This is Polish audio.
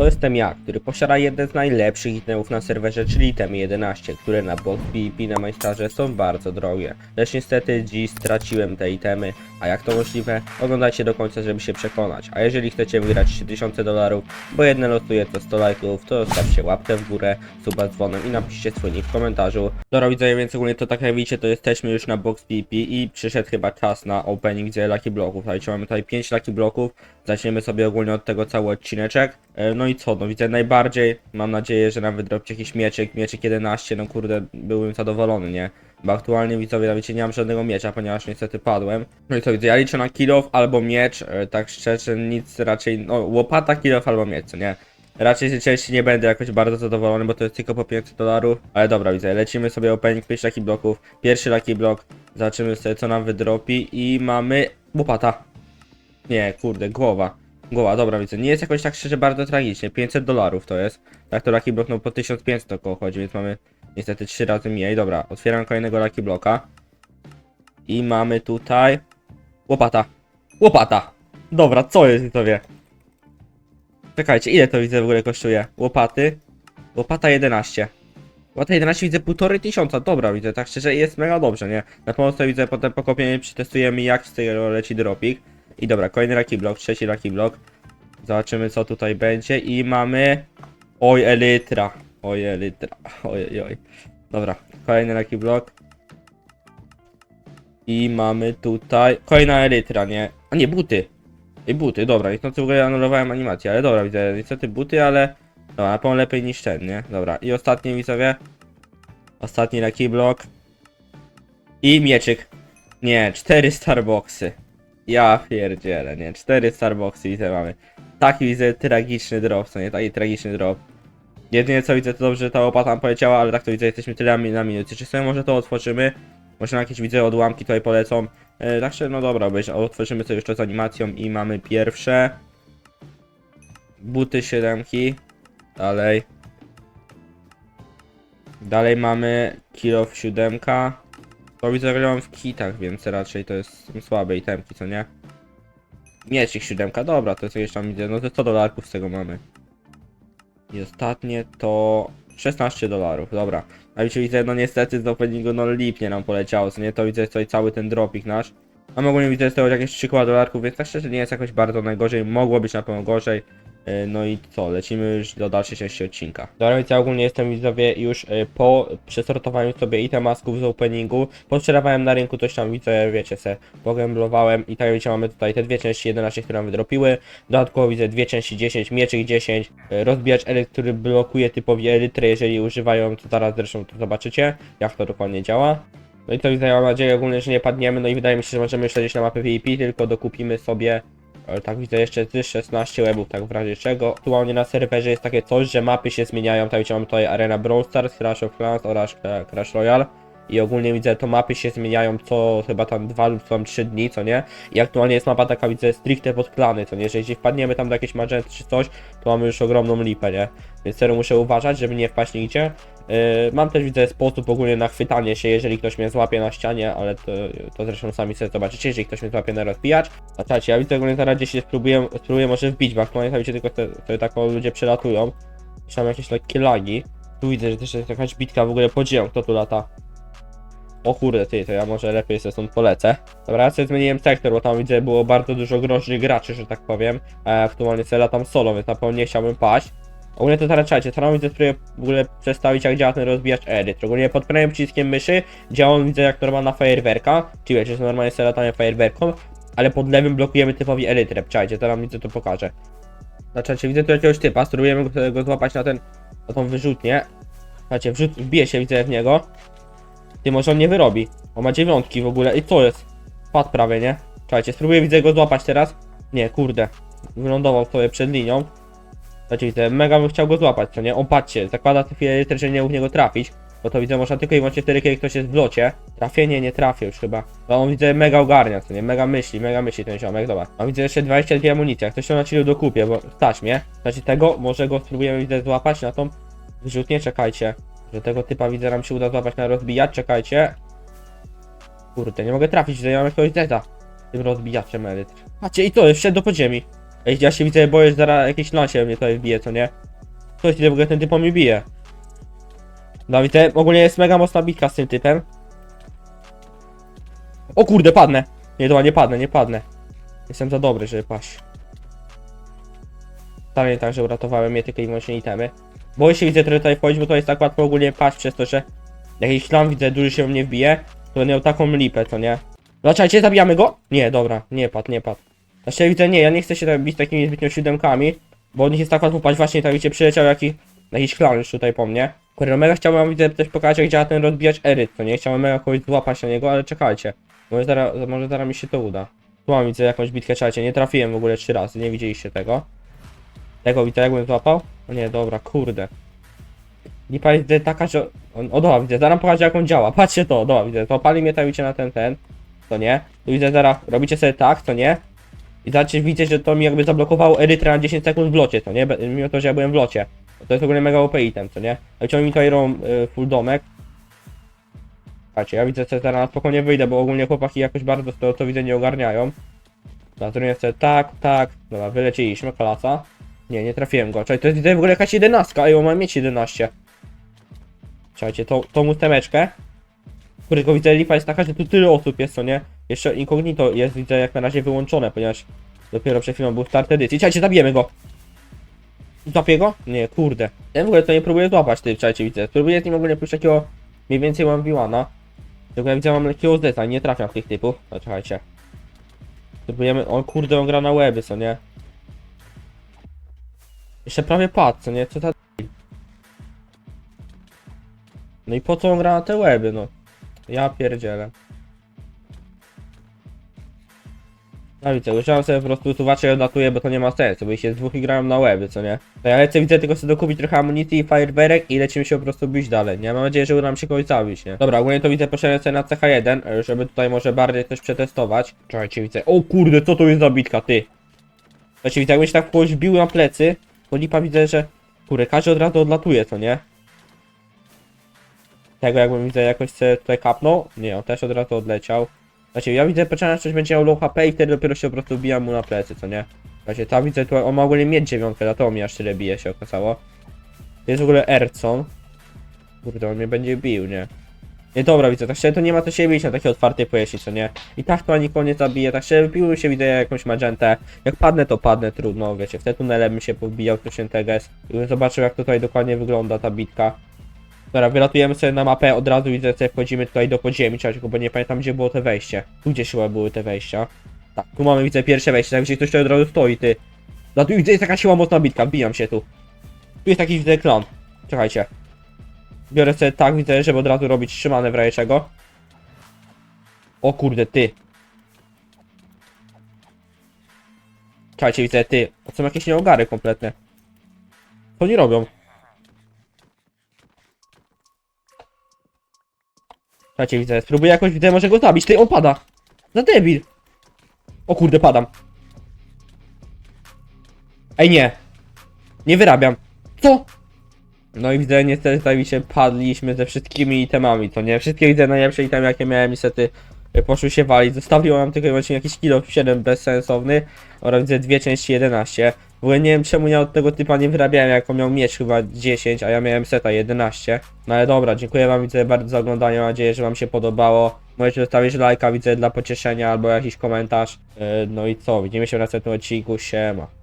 To jest Temia, który posiada jeden z najlepszych itemów na serwerze, czyli Temy 11, które na box PvP na majstarze są bardzo drogie. Lecz niestety dziś straciłem te itemy, a jak to możliwe? Oglądajcie do końca, żeby się przekonać. A jeżeli chcecie wygrać 3000 dolarów, bo jedne losuje to 100 lajków, to zostawcie łapkę w górę, suba z dzwonem i napiszcie swój nick w komentarzu. Dobra widzowie, więc ogólnie to tak jak widzicie, to jesteśmy już na box PvP i przyszedł chyba czas na opening, gdzie Lucky Bloków. Słuchajcie, mamy tutaj 5 Lucky Bloków, zaczniemy sobie ogólnie od tego cały odcineczek. E, No i co, no widzę najbardziej, mam nadzieję, że nam wydrobicie jakiś mieczyk, mieczyk 11, no kurde, byłbym zadowolony, nie? Bo aktualnie widzowie, nawet nie mam żadnego miecza, ponieważ niestety padłem. No i co, widzę, ja liczę na kilof albo miecz, e, tak szczerze, nic raczej, no łopata, kilof albo miecz, co nie? Raczej z części nie będę jakoś bardzo zadowolony, bo to jest tylko po 500 dolarów. Ale dobra, widzę, lecimy sobie opening 5 lucky bloków. Pierwszy lucky block, zobaczymy sobie co nam wydropi i mamy łopata. Nie, kurde, głowa. Głowa, dobra, widzę, nie jest jakoś tak szczerze bardzo tragicznie, 500 dolarów to jest. Tak to lucky block no po 1500 około chodzi, więc mamy niestety 3 razy mniej. Dobra, otwieram kolejnego lucky blocka. I mamy tutaj... Łopata. Łopata! Dobra, co jest widzowie? Czekajcie, ile to widzę w ogóle kosztuje? Łopaty? Łopata 11. Łopata 11 widzę półtorej tysiąca, dobra widzę, tak szczerze jest mega dobrze, nie? Na pomoc to widzę, potem po kopieniu przetestujemy jak z tego leci dropik. I dobra, kolejny lucky block, trzeci lucky block. Zobaczymy co tutaj będzie i mamy... Oj, elytra. Oj, elytra. Oj, oj. Dobra, kolejny lucky block. I mamy tutaj... Kolejna elytra, nie? A nie, buty. I buty, dobra, niestety w ogóle anulowałem animację, ale dobra, widzę, niestety buty, ale... Dobra, na pewno lepiej niż ten, nie? Dobra, i ostatni widzowie. Ostatni lucky block. I mieczyk. Nie, cztery starboxy. Ja pierdzielę, nie, cztery starboxy widzę mamy. Taki widzę tragiczny drop, co nie, taki tragiczny drop. Jedynie co widzę to dobrze, że ta łopata nam poleciała, ale tak to widzę, jesteśmy tyle na, minuty. Czy sobie może to otworzymy? Może na jakieś widzę odłamki tutaj polecą. E, także no dobra, otworzymy sobie jeszcze z animacją i mamy pierwsze. Buty siódemki. Dalej. Dalej mamy kilo w siódemka. To widzę, że mam w kitach, więc raczej to jest są słabe itemki, co nie? Miecik siódemka, dobra, to jest jakieś tam widzę, no to 100 dolarków z tego mamy. I ostatnie to 16 dolarów, dobra. A wiecie, widzę, no niestety z openingu, no lipnie nam poleciało, co nie? To widzę tutaj cały ten dropik nasz. A ogólnie widzę z tego jakieś 3 koła dolarków, więc tak szczerze nie jest jakoś bardzo najgorzej, mogło być na pewno gorzej. E, No i co, lecimy już do dalszej części odcinka. Dobra, więc ja ogólnie jestem widzowie już e, po przesortowaniu sobie itemasków z openingu. Podsprzedawałem na rynku, coś tam widzę, wiecie, se pogęblowałem i tak wiecie mamy tutaj te dwie części 11, które nam wydropiły. Dodatkowo widzę dwie części 10, mieczyk 10, e, rozbijacz elit, który blokuje typowi elitry, jeżeli używają, to zaraz zresztą to zobaczycie, jak to dokładnie działa. No i to widzę, mam nadzieję ogólnie, że nie padniemy, no i wydaje mi się, że możemy jeszcze gdzieś na mapę PvP, tylko dokupimy sobie ale tak widzę jeszcze z 16 webów, tak w razie czego. Aktualnie na serwerze jest takie coś, że mapy się zmieniają. Tak wiecie, mamy tutaj Arena Brawl Stars, of Clans oraz Clash Royale. I ogólnie widzę, to mapy się zmieniają co chyba tam 2 lub tam 3 dni, co nie? I aktualnie jest mapa taka, widzę, stricte pod klany, co nie? Że jeśli wpadniemy tam do jakiejś magenty czy coś, to mamy już ogromną lipę, nie? Więc serio muszę uważać, żeby nie wpaść nigdzie. Yy, mam też, widzę, sposób ogólnie na chwytanie się, jeżeli ktoś mnie złapie na ścianie, ale to, to zresztą sami sobie zobaczycie, jeżeli ktoś mnie złapie na rozbijacz. A czekajcie, ja widzę ogólnie zaraz gdzieś spróbuję, spróbuję może wbić, bo aktualnie wiecie, tylko te, te tak ludzie przelatują. Czy tam jakieś lekkie lagi. Tu widzę, że też jest jakaś bitka w ogóle podziemą, kto tu lata. O kurde, ty, to ja może lepiej sobie stąd polecę. Dobra, ja sobie zmieniłem sektor, bo tam widzę było bardzo dużo groźnych graczy, że tak powiem. A ja aktualnie sobie latam solo, więc na pewno nie chciałbym paść. Ogólnie to teraz czekajcie, teraz widzę, spróbuję w ogóle przedstawić jak działa ten rozbijacz edit. Ogólnie pod prawym przyciskiem myszy działa on widzę jak normalna fajerwerka, czyli wiecie, że normalnie sobie latamy fajerwerką, ale pod lewym blokujemy typowi elytrę. Czekajcie, teraz widzę to pokażę. Znaczy, widzę tu jakiegoś typa, spróbujemy go, go złapać na ten, na tą wyrzutnię. Słuchajcie, wrzut, wbije się widzę w niego. Ty może on nie wyrobi. On ma dziewiątki w ogóle. I co jest? Padł prawie, nie? Czekajcie, spróbuję widzę go złapać teraz. Nie, kurde. Wylądował sobie przed linią. Znaczy widzę, mega bym chciał go złapać, co nie? On patrzcie, zakłada co chwilę litr, że nie mógł niego trafić. Bo to widzę, można tylko i wyłącznie wtedy, kiedy ktoś jest w locie. Trafienie nie trafię już chyba. To on widzę mega ogarnia, co nie? Mega myśli, mega myśli ten ziomek, dobra. A widzę jeszcze 22 amunicji, jak ktoś to na chwilę dokupię, bo stać mnie. Znaczy tego, może go spróbujemy widzę złapać na tą wyrzutnię, czekajcie. Że tego typa widzę nam się uda złapać na rozbijacz, czekajcie. Kurde, nie mogę trafić, że ja mam jakiegoś deda. Tym rozbijaczem elit. Patrzcie, i to, wszedł do podziemi. Ej, ja się widzę, boję, że zaraz jakiś lancie mnie tutaj wbije, co nie? Coś widzę, w ogóle ten typ mnie bije. No widzę, ogólnie jest mega mocna bitka z tym typem. O kurde, padnę. Nie, dobra, nie padnę, nie padnę. Jestem za dobry, żeby paść. Wcale nie tak, że uratowałem mnie tylko i wyłącznie itemy. Boję się widzę trochę tutaj wchodzić, bo to jest tak łatwo ogólnie paść przez to, że jakiś klan widzę duży się mnie wbije, to będę miał taką lipę, co nie? Zaczekajcie, zabijamy go? Nie, dobra, nie padł, nie padł. Znaczy widzę, nie, ja nie chcę się tak bić takimi zbytnio siódemkami, bo od nich jest tak łatwo paść, właśnie tak widzicie, przyleciał jaki, jakiś klan już tutaj po mnie. Kurde, mega chciałem widzę też pokazać jak działa ten rozbijacz eryt, co nie? Chciałem mega kogoś złapać na niego, ale czekajcie. Może zaraz, może zaraz mi się to uda. Tu mam widzę jakąś bitkę, czekajcie, nie trafiłem w ogóle trzy razy, nie widzieliście tego. Tego widzę, jakbym złapał? O nie, dobra, kurde. Lipa jest taka, że... On, o, dobra, widzę, zaraz pokażę jak on działa. Patrzcie to, dobra, widzę, to pali mnie tam widzicie na ten, ten. To nie. Tu widzę, zaraz robicie sobie tak, to nie. I zacznie widzę, że to mi jakby zablokowało erytrę na 10 sekund w locie, to nie? Mimo to, że ja byłem w locie. To jest w ogóle mega OP item, co nie? A ciągle mi robią y, full domek. Patrzcie, ja widzę, że zaraz na spokojnie wyjdę, bo ogólnie chłopaki jakoś bardzo to, to widzę nie ogarniają. Zatruję sobie tak, tak. Dobra, wyleciliśmy, klasa. Nie, nie trafiłem go. Czekaj, to jest w ogóle jakaś jedenastka, a ja mam mieć 11. Czekajcie, tą, tą ósemeczkę. Którego widzę lipa jest taka, że tu tyle osób jest, co nie? Jeszcze incognito jest, widzę jak na razie wyłączone, ponieważ dopiero przed chwilą był start edycji. Czekajcie, zabijemy go! Złapię go? Nie, kurde. Ja w ogóle to nie próbuję złapać, ty, czekajcie, widzę. Próbuję z nim ogólnie pójść takiego mniej więcej mam Wiłana. Tylko ja widzę, mam lekkiego zeta, nie trafiam w tych typów. No, czekajcie. Próbujemy, o kurde, on gra na łeby, co nie? Jeszcze prawie padł, co nie? Co ta... No i po co on gra na te łeby, no? Ja pierdzielę. No widzę, musiałem sobie po prostu suwacze odlatuję, bo to nie ma sensu, bo ich jest dwóch i grają na łeby, co nie? To ja lecę, widzę, tylko sobie dokupić trochę amunicji i fajerwerek i lecimy się po prostu bić dalej, nie? Mam nadzieję, że uda nam się kogoś zabić, nie? Dobra, ogólnie to widzę, poszedłem sobie na CH1, e, żeby tutaj może bardziej coś przetestować. Czekajcie, widzę, o kurde, co to jest za bitka, ty? Słuchajcie, widzę, jakbym się tak kogoś wbił na plecy, to lipa widzę, że... Kurde, każdy od razu odlatuje, co nie? Tego jakbym widzę jakoś sobie tutaj kapnął. Nie, on też od razu odleciał. Znaczy, ja widzę, że coś będzie miał low HP i wtedy dopiero się po prostu wbijam mu na plecy, co nie? Znaczy, ta widzę, tu on ma ogólnie mieć dziewiątkę, dlatego mi aż tyle bije się okazało. To jest w ogóle Ercon. Kurde, on mnie będzie bił, nie? Nie, dobra, widzę, tak szczerze to nie ma co się bić na takiej otwartej powierzchni, co nie? I tak to nikogo nie zabije, tak szczerze wypiły się, widzę jakąś magentę. Jak padnę, to padnę, trudno, wiecie, w te tunele bym się pobijał, to się teges. I bym zobaczył, jak tutaj dokładnie wygląda ta bitka. Dobra, wylatujemy sobie na mapę, od razu widzę, że wchodzimy tutaj do podziemi, czekajcie, bo nie pamiętam, gdzie było te wejście. Tu gdzieś chyba były te wejścia. Tak, tu mamy, widzę, pierwsze wejście, tak, gdzie ktoś tutaj od razu stoi, ty. No tu widzę, jest taka siła mocna bitka, wbijam się tu. Tu jest taki, widzę, klan. Czekajcie. Biorę sobie tak, widzę, żeby od razu robić trzymane w razie czego. O kurde, ty. Czekajcie, widzę, ty. To są jakieś nieogary kompletne. Co oni robią? Czekajcie, widzę, spróbuję jakoś, widzę, może go zabić. Ty, on pada. Za debil. O kurde, padam. Ej, nie. Nie wyrabiam. Co? No i widzę, niestety tutaj się padliśmy ze wszystkimi itemami, to nie? Wszystkie widzę najlepsze itemy, jakie miałem, niestety y, poszły się walić. Zostawiło nam tylko i wyłącznie jakiś kilo 7 bezsensowny oraz widzę dwie części 11. W ogóle nie wiem czemu ja od tego typa nie wyrabiałem, jak on miał mieć chyba 10, a ja miałem seta 11. No ale dobra, dziękuję wam widzę bardzo za oglądanie, mam nadzieję, że wam się podobało. Możecie zostawić lajka, widzę, dla pocieszenia albo jakiś komentarz. Yy, No i co, widzimy się w następnym odcinku, siema.